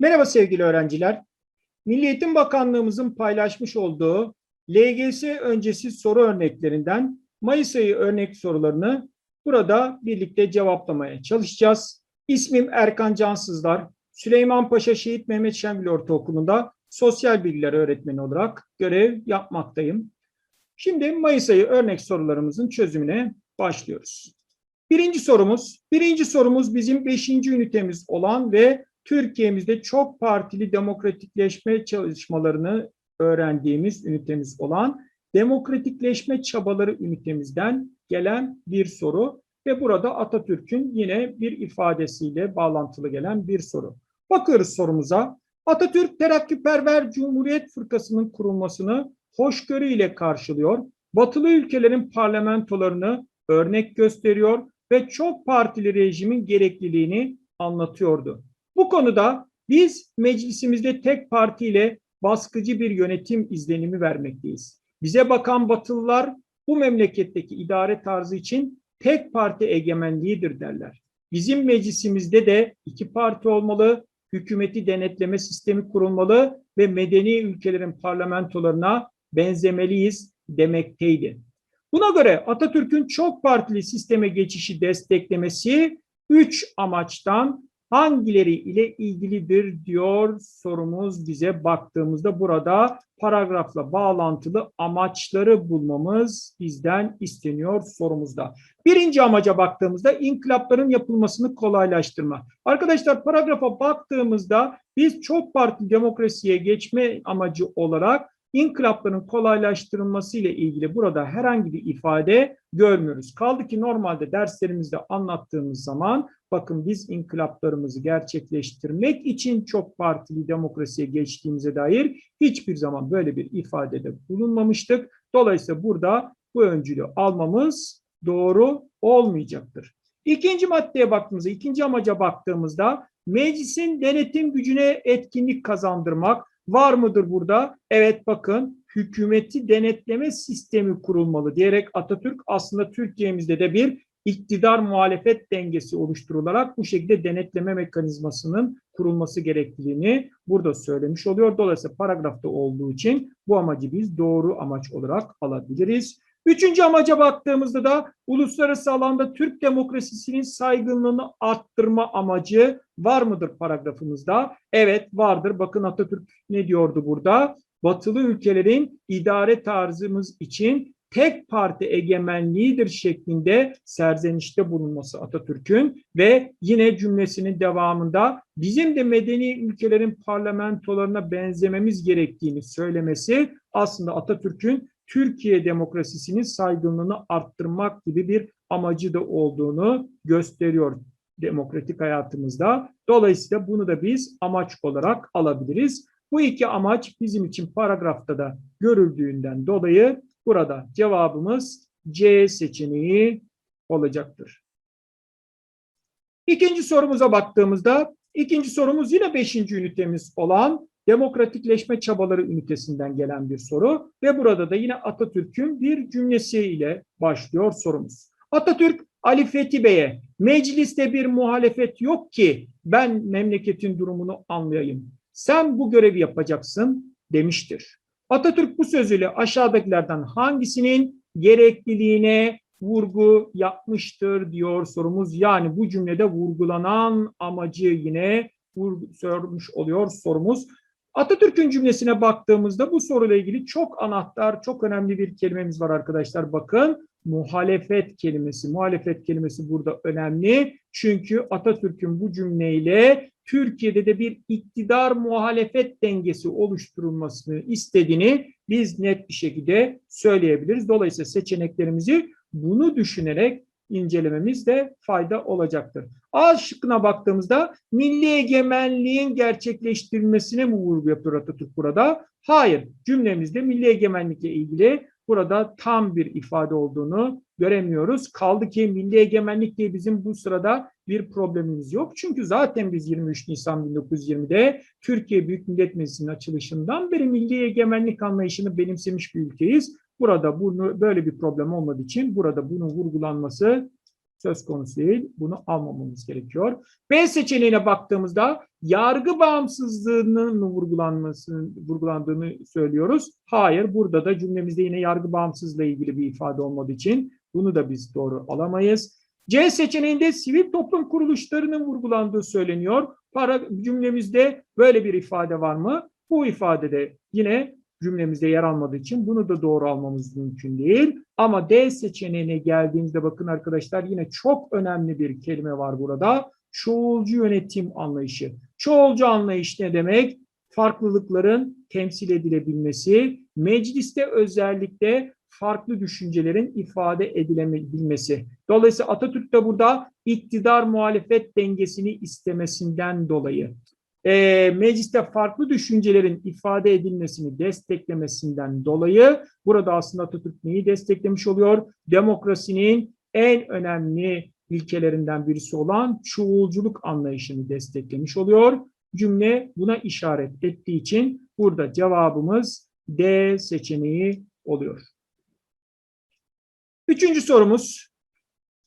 Merhaba sevgili öğrenciler. Milli Eğitim Bakanlığımızın paylaşmış olduğu LGS öncesi soru örneklerinden Mayıs ayı örnek sorularını burada birlikte cevaplamaya çalışacağız. İsmim Erkan Cansızlar. Süleymanpaşa Şehit Mehmet Şengül Ortaokulu'nda sosyal bilgiler öğretmeni olarak görev yapmaktayım. Şimdi Mayıs ayı örnek sorularımızın çözümüne başlıyoruz. Birinci sorumuz, birinci sorumuz bizim beşinci ünitemiz olan ve Türkiye'mizde çok partili demokratikleşme çalışmalarını öğrendiğimiz ünitemiz olan demokratikleşme çabaları ünitemizden gelen bir soru ve burada Atatürk'ün yine bir ifadesiyle bağlantılı gelen bir soru. Bakıyoruz sorumuza. Atatürk Terakkiperver Cumhuriyet Fırkası'nın kurulmasını hoşgörüyle karşılıyor. Batılı ülkelerin parlamentolarını örnek gösteriyor ve çok partili rejimin gerekliliğini anlatıyordu. Bu konuda biz meclisimizde tek partiyle baskıcı bir yönetim izlenimi vermekteyiz. Bize bakan Batılılar bu memleketteki idare tarzı için tek parti egemenliğidir derler. Bizim meclisimizde de iki parti olmalı, hükümeti denetleme sistemi kurulmalı ve medeni ülkelerin parlamentolarına benzemeliyiz demekteydi. Buna göre Atatürk'ün çok partili sisteme geçişi desteklemesi üç amaçtan hangileri ile ilgilidir diyor sorumuz bize baktığımızda burada paragrafla bağlantılı amaçları bulmamız bizden isteniyor sorumuzda. Birinci amaca baktığımızda inkılapların yapılmasını kolaylaştırma. Arkadaşlar paragrafa baktığımızda biz çok partili demokrasiye geçme amacı olarak inkılapların kolaylaştırılması ile ilgili burada herhangi bir ifade görmüyoruz. Kaldı ki normalde derslerimizde anlattığımız zaman bakın biz inkılaplarımızı gerçekleştirmek için çok partili demokrasiye geçtiğimize dair hiçbir zaman böyle bir ifadede bulunmamıştık. Dolayısıyla burada bu öncülü almamız doğru olmayacaktır. İkinci maddeye baktığımızda, ikinci amaca baktığımızda meclisin denetim gücüne etkinlik kazandırmak, Var mıdır burada? Evet bakın hükümeti denetleme sistemi kurulmalı diyerek Atatürk aslında Türkiye'mizde de bir iktidar muhalefet dengesi oluşturularak bu şekilde denetleme mekanizmasının kurulması gerektiğini burada söylemiş oluyor. Dolayısıyla paragrafta olduğu için bu amacı biz doğru amaç olarak alabiliriz. Üçüncü amaca baktığımızda da uluslararası alanda Türk demokrasisinin saygınlığını arttırma amacı var mıdır paragrafımızda? Evet vardır. Bakın Atatürk ne diyordu burada? Batılı ülkelerin idare tarzımız için tek parti egemenliğidir şeklinde serzenişte bulunması Atatürk'ün ve yine cümlesinin devamında bizim de medeni ülkelerin parlamentolarına benzememiz gerektiğini söylemesi aslında Atatürk'ün Türkiye demokrasisinin saygınlığını arttırmak gibi bir amacı da olduğunu gösteriyor demokratik hayatımızda. Dolayısıyla bunu da biz amaç olarak alabiliriz. Bu iki amaç bizim için paragrafta da görüldüğünden dolayı burada cevabımız C seçeneği olacaktır. İkinci sorumuza baktığımızda ikinci sorumuz yine beşinci ünitemiz olan demokratikleşme çabaları ünitesinden gelen bir soru ve burada da yine Atatürk'ün bir cümlesiyle başlıyor sorumuz. Atatürk Ali Fethi Bey'e mecliste bir muhalefet yok ki ben memleketin durumunu anlayayım. Sen bu görevi yapacaksın demiştir. Atatürk bu sözüyle aşağıdakilerden hangisinin gerekliliğine vurgu yapmıştır diyor sorumuz. Yani bu cümlede vurgulanan amacı yine sormuş oluyor sorumuz. Atatürk'ün cümlesine baktığımızda bu soruyla ilgili çok anahtar, çok önemli bir kelimemiz var arkadaşlar. Bakın muhalefet kelimesi. Muhalefet kelimesi burada önemli. Çünkü Atatürk'ün bu cümleyle Türkiye'de de bir iktidar muhalefet dengesi oluşturulmasını istediğini biz net bir şekilde söyleyebiliriz. Dolayısıyla seçeneklerimizi bunu düşünerek incelememizde fayda olacaktır. A şıkkına baktığımızda milli egemenliğin gerçekleştirilmesine mi vurgu yapıyor Atatürk burada? Hayır. Cümlemizde milli egemenlikle ilgili burada tam bir ifade olduğunu göremiyoruz. Kaldı ki milli egemenlik diye bizim bu sırada bir problemimiz yok. Çünkü zaten biz 23 Nisan 1920'de Türkiye Büyük Millet Meclisi'nin açılışından beri milli egemenlik anlayışını benimsemiş bir ülkeyiz. Burada bunu böyle bir problem olmadığı için burada bunun vurgulanması söz konusu değil. Bunu almamamız gerekiyor. B seçeneğine baktığımızda yargı bağımsızlığının vurgulanmasının vurgulandığını söylüyoruz. Hayır, burada da cümlemizde yine yargı bağımsızlığı ilgili bir ifade olmadığı için bunu da biz doğru alamayız. C seçeneğinde sivil toplum kuruluşlarının vurgulandığı söyleniyor. Para cümlemizde böyle bir ifade var mı? Bu ifadede yine cümlemizde yer almadığı için bunu da doğru almamız mümkün değil. Ama D seçeneğine geldiğimizde bakın arkadaşlar yine çok önemli bir kelime var burada. Çoğulcu yönetim anlayışı. Çoğulcu anlayış ne demek? Farklılıkların temsil edilebilmesi, mecliste özellikle farklı düşüncelerin ifade edilebilmesi. Dolayısıyla Atatürk de burada iktidar muhalefet dengesini istemesinden dolayı e, mecliste farklı düşüncelerin ifade edilmesini desteklemesinden dolayı burada aslında Atatürk neyi desteklemiş oluyor? Demokrasinin en önemli ilkelerinden birisi olan çoğulculuk anlayışını desteklemiş oluyor. Cümle buna işaret ettiği için burada cevabımız D seçeneği oluyor. Üçüncü sorumuz.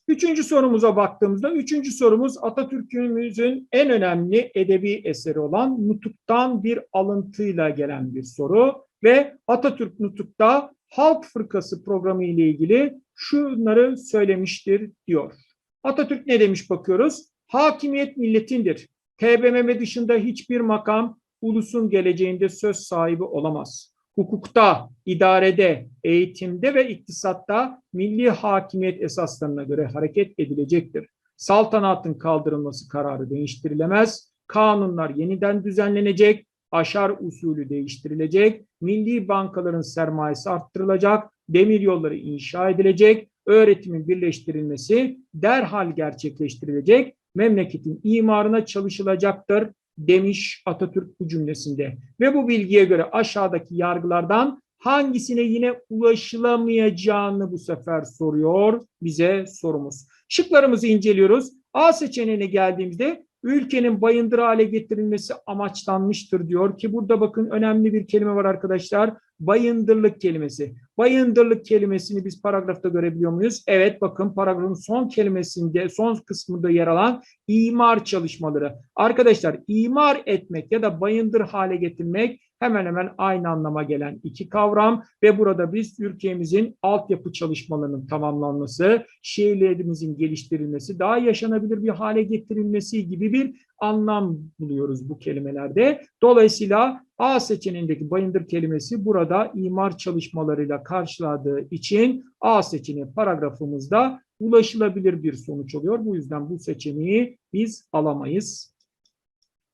Üçüncü sorumuza baktığımızda, üçüncü sorumuz Atatürk'ümüzün en önemli edebi eseri olan Nutuk'tan bir alıntıyla gelen bir soru ve Atatürk Nutuk'ta Halk Fırkası programı ile ilgili şunları söylemiştir diyor. Atatürk ne demiş bakıyoruz? Hakimiyet milletindir. TBMM dışında hiçbir makam ulusun geleceğinde söz sahibi olamaz hukukta, idarede, eğitimde ve iktisatta milli hakimiyet esaslarına göre hareket edilecektir. Saltanatın kaldırılması kararı değiştirilemez, kanunlar yeniden düzenlenecek, aşar usulü değiştirilecek, milli bankaların sermayesi arttırılacak, demir yolları inşa edilecek, öğretimin birleştirilmesi derhal gerçekleştirilecek, memleketin imarına çalışılacaktır demiş Atatürk bu cümlesinde. Ve bu bilgiye göre aşağıdaki yargılardan hangisine yine ulaşılamayacağını bu sefer soruyor bize sorumuz. Şıklarımızı inceliyoruz. A seçeneğine geldiğimizde ülkenin bayındır hale getirilmesi amaçlanmıştır diyor ki burada bakın önemli bir kelime var arkadaşlar. Bayındırlık kelimesi. Bayındırlık kelimesini biz paragrafta görebiliyor muyuz? Evet bakın paragrafın son kelimesinde son kısmında yer alan imar çalışmaları. Arkadaşlar imar etmek ya da bayındır hale getirmek hemen hemen aynı anlama gelen iki kavram ve burada biz ülkemizin altyapı çalışmalarının tamamlanması, şehirlerimizin geliştirilmesi, daha yaşanabilir bir hale getirilmesi gibi bir anlam buluyoruz bu kelimelerde. Dolayısıyla A seçeneğindeki bayındır kelimesi burada imar çalışmalarıyla karşıladığı için A seçeneği paragrafımızda ulaşılabilir bir sonuç oluyor. Bu yüzden bu seçeneği biz alamayız.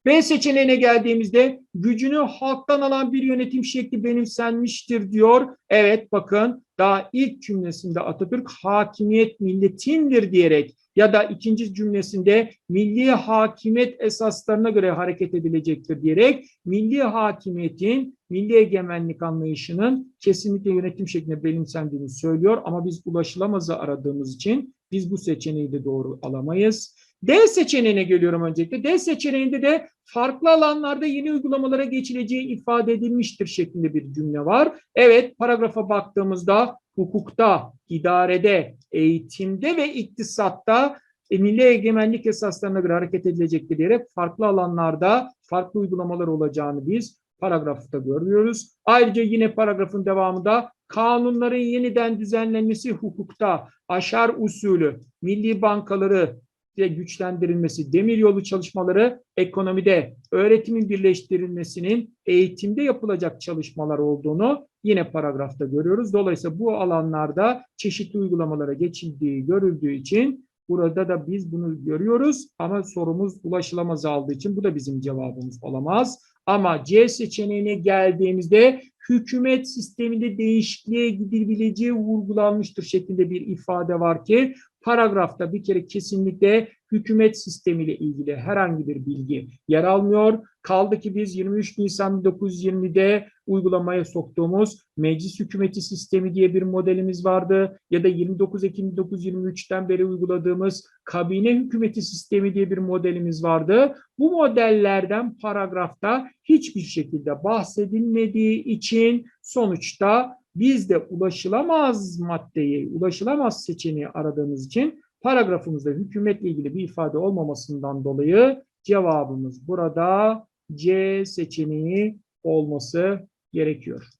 B seçeneğine geldiğimizde gücünü halktan alan bir yönetim şekli benimsenmiştir diyor. Evet bakın daha ilk cümlesinde Atatürk hakimiyet milletindir diyerek ya da ikinci cümlesinde milli hakimiyet esaslarına göre hareket edilecektir diyerek milli hakimiyetin, milli egemenlik anlayışının kesinlikle yönetim şeklinde benimsendiğini söylüyor ama biz ulaşılamazı aradığımız için biz bu seçeneği de doğru alamayız. D seçeneğine geliyorum öncelikle. D seçeneğinde de farklı alanlarda yeni uygulamalara geçileceği ifade edilmiştir şeklinde bir cümle var. Evet paragrafa baktığımızda hukukta, idarede, eğitimde ve iktisatta e, milli egemenlik esaslarına göre hareket edilecektir diyerek farklı alanlarda farklı uygulamalar olacağını biz paragrafta görüyoruz. Ayrıca yine paragrafın devamında kanunların yeniden düzenlenmesi hukukta, aşar usulü, milli bankaları, güçlendirilmesi, demiryolu çalışmaları ekonomide, öğretimin birleştirilmesinin eğitimde yapılacak çalışmalar olduğunu yine paragrafta görüyoruz. Dolayısıyla bu alanlarda çeşitli uygulamalara geçildiği görüldüğü için burada da biz bunu görüyoruz ama sorumuz ulaşılamaz aldığı için bu da bizim cevabımız olamaz. Ama C seçeneğine geldiğimizde hükümet sisteminde değişikliğe gidilebileceği vurgulanmıştır şeklinde bir ifade var ki paragrafta bir kere kesinlikle hükümet sistemiyle ilgili herhangi bir bilgi yer almıyor. Kaldı ki biz 23 Nisan 1920'de uygulamaya soktuğumuz meclis hükümeti sistemi diye bir modelimiz vardı ya da 29 Ekim 1923'ten beri uyguladığımız kabine hükümeti sistemi diye bir modelimiz vardı. Bu modellerden paragrafta hiçbir şekilde bahsedilmediği için sonuçta biz de ulaşılamaz maddeyi, ulaşılamaz seçeneği aradığımız için paragrafımızda hükümetle ilgili bir ifade olmamasından dolayı cevabımız burada C seçeneği olması gerekiyor.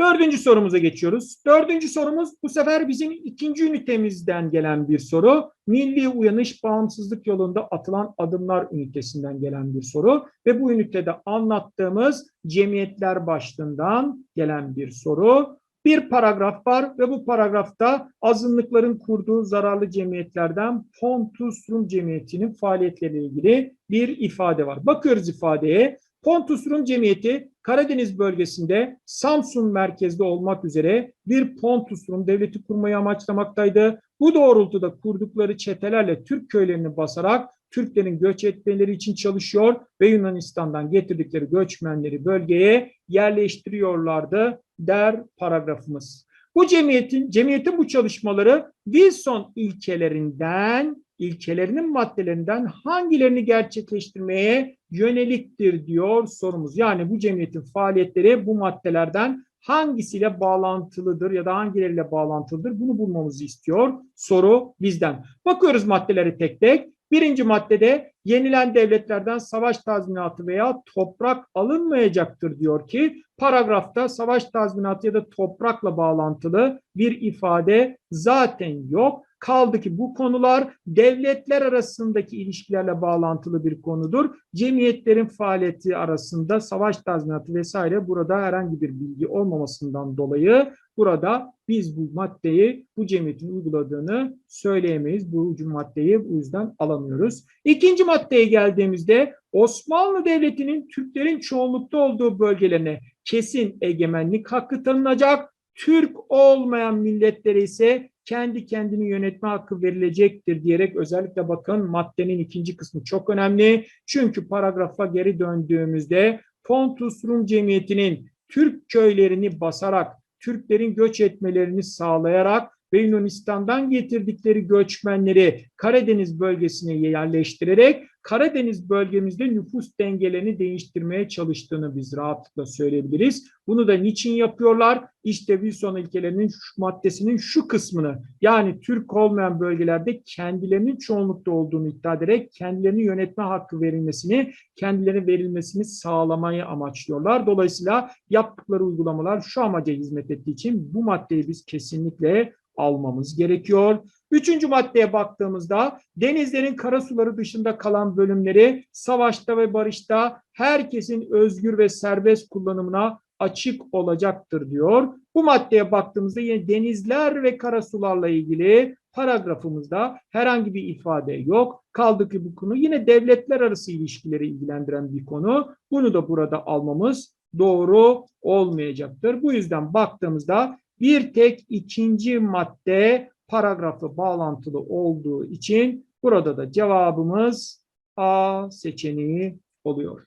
Dördüncü sorumuza geçiyoruz. Dördüncü sorumuz bu sefer bizim ikinci ünitemizden gelen bir soru. Milli Uyanış Bağımsızlık Yolunda Atılan Adımlar ünitesinden gelen bir soru. Ve bu ünitede anlattığımız cemiyetler başlığından gelen bir soru. Bir paragraf var ve bu paragrafta azınlıkların kurduğu zararlı cemiyetlerden Pontus Rum Cemiyeti'nin faaliyetleriyle ilgili bir ifade var. Bakıyoruz ifadeye. Pontus Rum Cemiyeti Karadeniz bölgesinde Samsun merkezli olmak üzere bir Pontus Rum devleti kurmayı amaçlamaktaydı. Bu doğrultuda kurdukları çetelerle Türk köylerini basarak Türklerin göç etmeleri için çalışıyor ve Yunanistan'dan getirdikleri göçmenleri bölgeye yerleştiriyorlardı der paragrafımız. Bu cemiyetin cemiyetin bu çalışmaları Wilson ilkelerinden ilkelerinin maddelerinden hangilerini gerçekleştirmeye yöneliktir diyor sorumuz. Yani bu cemiyetin faaliyetleri bu maddelerden hangisiyle bağlantılıdır ya da hangileriyle bağlantılıdır bunu bulmamızı istiyor soru bizden. Bakıyoruz maddeleri tek tek. Birinci maddede yenilen devletlerden savaş tazminatı veya toprak alınmayacaktır diyor ki paragrafta savaş tazminatı ya da toprakla bağlantılı bir ifade zaten yok. Kaldı ki bu konular devletler arasındaki ilişkilerle bağlantılı bir konudur. Cemiyetlerin faaliyeti arasında savaş tazminatı vesaire burada herhangi bir bilgi olmamasından dolayı burada biz bu maddeyi bu cemiyetin uyguladığını söyleyemeyiz. Bu maddeyi bu yüzden alamıyoruz. İkinci maddeye geldiğimizde Osmanlı Devleti'nin Türklerin çoğunlukta olduğu bölgelerine kesin egemenlik hakkı tanınacak. Türk olmayan milletlere ise kendi kendini yönetme hakkı verilecektir diyerek özellikle bakın maddenin ikinci kısmı çok önemli. Çünkü paragrafa geri döndüğümüzde Pontus Rum Cemiyeti'nin Türk köylerini basarak, Türklerin göç etmelerini sağlayarak ve Yunanistan'dan getirdikleri göçmenleri Karadeniz bölgesine yerleştirerek Karadeniz bölgemizde nüfus dengelerini değiştirmeye çalıştığını biz rahatlıkla söyleyebiliriz. Bunu da niçin yapıyorlar? İşte Wilson ilkelerinin şu maddesinin şu kısmını yani Türk olmayan bölgelerde kendilerinin çoğunlukta olduğunu iddia ederek kendilerini yönetme hakkı verilmesini, kendilerine verilmesini sağlamayı amaçlıyorlar. Dolayısıyla yaptıkları uygulamalar şu amaca hizmet ettiği için bu maddeyi biz kesinlikle almamız gerekiyor. Üçüncü maddeye baktığımızda denizlerin karasuları dışında kalan bölümleri savaşta ve barışta herkesin özgür ve serbest kullanımına açık olacaktır diyor. Bu maddeye baktığımızda yine denizler ve karasularla ilgili paragrafımızda herhangi bir ifade yok. Kaldı ki bu konu yine devletler arası ilişkileri ilgilendiren bir konu. Bunu da burada almamız doğru olmayacaktır. Bu yüzden baktığımızda bir tek ikinci madde paragrafı bağlantılı olduğu için burada da cevabımız A seçeneği oluyor.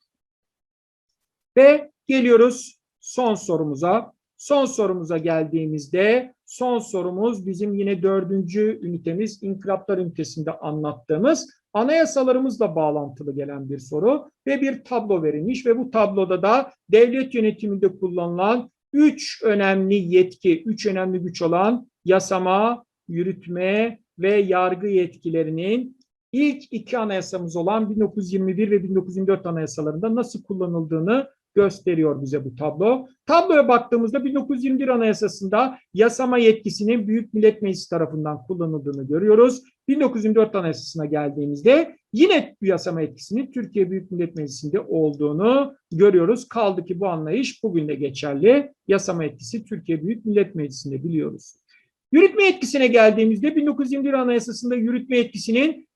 Ve geliyoruz son sorumuza. Son sorumuza geldiğimizde son sorumuz bizim yine dördüncü ünitemiz inkılaplar ünitesinde anlattığımız anayasalarımızla bağlantılı gelen bir soru ve bir tablo verilmiş ve bu tabloda da devlet yönetiminde kullanılan üç önemli yetki, üç önemli güç olan yasama, yürütme ve yargı yetkilerinin ilk iki anayasamız olan 1921 ve 1924 anayasalarında nasıl kullanıldığını gösteriyor bize bu tablo. Tabloya baktığımızda 1921 Anayasası'nda yasama yetkisinin Büyük Millet Meclisi tarafından kullanıldığını görüyoruz. 1924 Anayasası'na geldiğimizde yine bu yasama yetkisinin Türkiye Büyük Millet Meclisi'nde olduğunu görüyoruz. Kaldı ki bu anlayış bugün de geçerli. Yasama yetkisi Türkiye Büyük Millet Meclisi'nde biliyoruz. Yürütme yetkisine geldiğimizde 1921 Anayasası'nda yürütme yetkisinin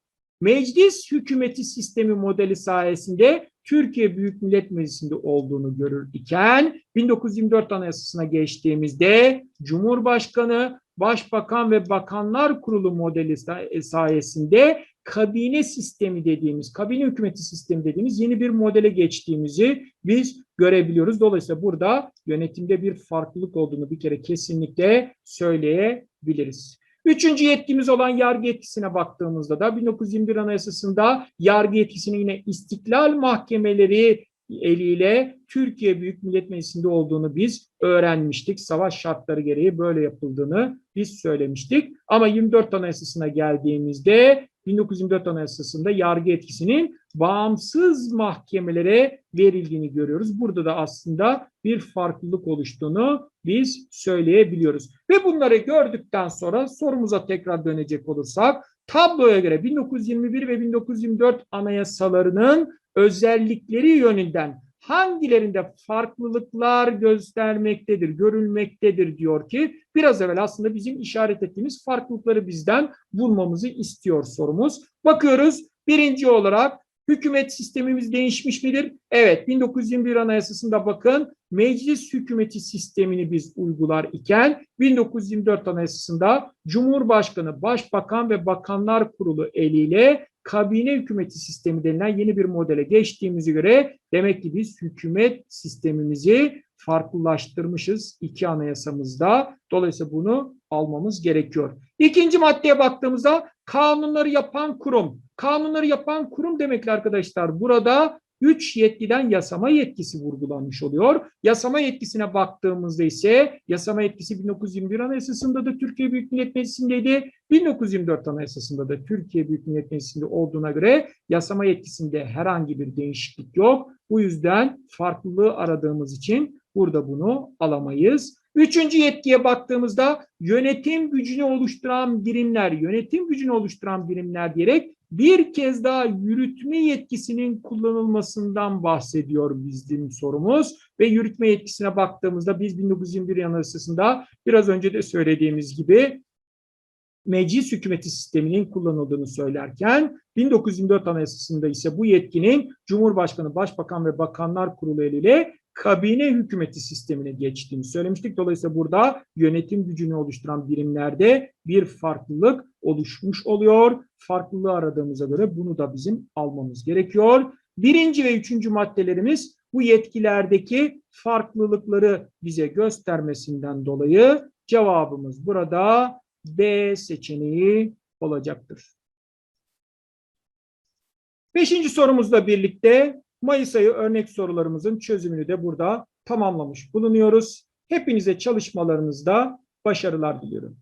meclis hükümeti sistemi modeli sayesinde Türkiye Büyük Millet Meclisi'nde olduğunu görür iken 1924 Anayasası'na geçtiğimizde Cumhurbaşkanı, Başbakan ve Bakanlar Kurulu modeli sayesinde kabine sistemi dediğimiz, kabine hükümeti sistemi dediğimiz yeni bir modele geçtiğimizi biz görebiliyoruz. Dolayısıyla burada yönetimde bir farklılık olduğunu bir kere kesinlikle söyleyebiliriz. Üçüncü yetkimiz olan yargı yetkisine baktığımızda da 1921 Anayasası'nda yargı yetkisini yine istiklal mahkemeleri eliyle Türkiye Büyük Millet Meclisi'nde olduğunu biz öğrenmiştik. Savaş şartları gereği böyle yapıldığını biz söylemiştik. Ama 24 Anayasası'na geldiğimizde 1924 Anayasası'nda yargı etkisinin bağımsız mahkemelere verildiğini görüyoruz. Burada da aslında bir farklılık oluştuğunu biz söyleyebiliyoruz. Ve bunları gördükten sonra sorumuza tekrar dönecek olursak tabloya göre 1921 ve 1924 anayasalarının özellikleri yönünden hangilerinde farklılıklar göstermektedir, görülmektedir diyor ki biraz evvel aslında bizim işaret ettiğimiz farklılıkları bizden bulmamızı istiyor sorumuz. Bakıyoruz birinci olarak hükümet sistemimiz değişmiş midir? Evet 1921 Anayasası'nda bakın meclis hükümeti sistemini biz uygular iken 1924 Anayasası'nda Cumhurbaşkanı, Başbakan ve Bakanlar Kurulu eliyle kabine hükümeti sistemi denilen yeni bir modele geçtiğimize göre demek ki biz hükümet sistemimizi farklılaştırmışız iki anayasamızda. Dolayısıyla bunu almamız gerekiyor. İkinci maddeye baktığımızda kanunları yapan kurum. Kanunları yapan kurum demekle arkadaşlar burada üç yetkiden yasama yetkisi vurgulanmış oluyor. Yasama yetkisine baktığımızda ise yasama yetkisi 1921 Anayasası'nda da Türkiye Büyük Millet Meclisi'ndeydi. 1924 Anayasası'nda da Türkiye Büyük Millet Meclisi'nde olduğuna göre yasama yetkisinde herhangi bir değişiklik yok. Bu yüzden farklılığı aradığımız için burada bunu alamayız. Üçüncü yetkiye baktığımızda yönetim gücünü oluşturan birimler, yönetim gücünü oluşturan birimler diyerek bir kez daha yürütme yetkisinin kullanılmasından bahsediyor bizim sorumuz. Ve yürütme yetkisine baktığımızda biz 1921 Anayasası'nda biraz önce de söylediğimiz gibi meclis hükümeti sisteminin kullanıldığını söylerken 1924 Anayasası'nda ise bu yetkinin Cumhurbaşkanı, Başbakan ve Bakanlar Kurulu eliyle kabine hükümeti sistemine geçtiğini söylemiştik. Dolayısıyla burada yönetim gücünü oluşturan birimlerde bir farklılık oluşmuş oluyor. Farklılığı aradığımıza göre bunu da bizim almamız gerekiyor. Birinci ve üçüncü maddelerimiz bu yetkilerdeki farklılıkları bize göstermesinden dolayı cevabımız burada B seçeneği olacaktır. Beşinci sorumuzla birlikte Mayıs ayı örnek sorularımızın çözümünü de burada tamamlamış bulunuyoruz. Hepinize çalışmalarınızda başarılar diliyorum.